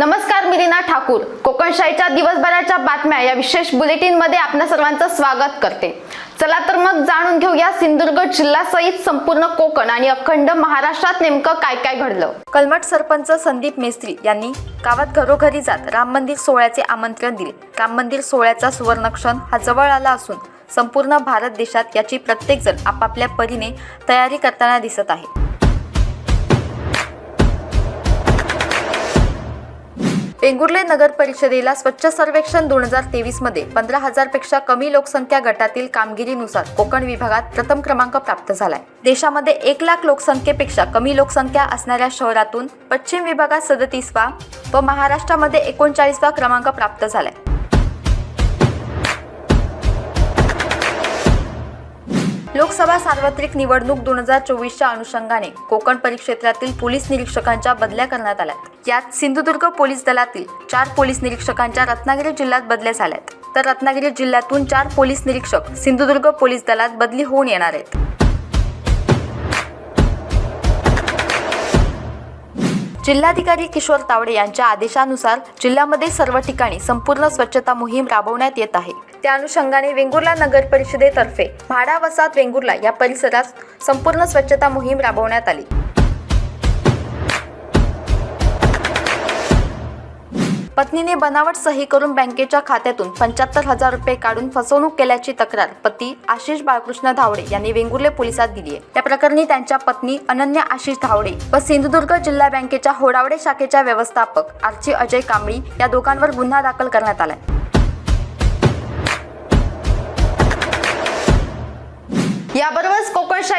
नमस्कार मी दीना ठाकूर. कोकणशाहीच्या दिवसभराच्या बातम्या या विशेष बुलेटिनमध्ये आपल्या सर्वांचं स्वागत करते. चला तर मग जाणून घेऊया सिंधुदुर्ग जिल्ह्यासहित संपूर्ण कोकण आणि अखंड महाराष्ट्रात नेमकं काय काय घडलं. कलमठ सरपंच संदीप मेस्त्री यांनी गावात घरोघरी जात राम मंदिर सोहळ्याचे आमंत्रण दिले. राम मंदिर सोहळ्याचा सुवर्णक्षण हा जवळ आला असून संपूर्ण भारत देशात याची प्रत्येकजण आपापल्या परीने तयारी करताना दिसत आहे. वेंगुर्ले नगर परिषदेला स्वच्छ सर्वेक्षण दोन हजार तेवीसमध्ये पंधरा हजारपेक्षा कमी लोकसंख्या गटातील कामगिरीनुसार कोकण विभागात प्रथम क्रमांक प्राप्त झालाय. देशामध्ये एक लाख लोकसंख्येपेक्षा कमी लोकसंख्या असणाऱ्या शहरातून पश्चिम विभागात सदतीसवा व महाराष्ट्रामध्ये एकोणचाळीसवा क्रमांक प्राप्त झालाय. लोकसभा सार्वत्रिक निवडणूक दोन हजार चोवीसच्या अनुषंगाने कोकण परिक्षेत्रातील पोलीस निरीक्षकांच्या बदल्या करण्यात आल्यात यात सिंधुदुर्ग पोलीस दलातील चार पोलीस निरीक्षकांच्या रत्नागिरी जिल्ह्यात बदल्या झाल्यात. तर रत्नागिरी जिल्ह्यातून चार पोलीस निरीक्षक सिंधुदुर्ग पोलीस दलात बदली होऊन येणार आहेत. जिल्हाधिकारी किशोर तावडे यांच्या आदेशानुसार जिल्ह्यामध्ये सर्व ठिकाणी संपूर्ण स्वच्छता मोहीम राबवण्यात येत आहे. त्या अनुषंगाने वेंगुर्ला नगर परिषदेतर्फे म्हाडा वसाहत वेंगुर्ला या परिसरात संपूर्ण स्वच्छता मोहीम राबवण्यात आली. पत्नीने बनावट सही करून बँकेच्या खात्यातून पंच्याहत्तर हजार रुपये काढून फसवणूक केल्याची तक्रार पती आशिष बाळकृष्ण धावडे यांनी वेंगुर्ले पोलिसात दिली आहे. त्या प्रकरणी त्यांच्या पत्नी अनन्या आशिष धावडे व सिंधुदुर्ग जिल्हा बँकेच्या होडावडे शाखेच्या व्यवस्थापक आर्ची अजय कांबळी या दोघांवर गुन्हा दाखल करण्यात आलाय.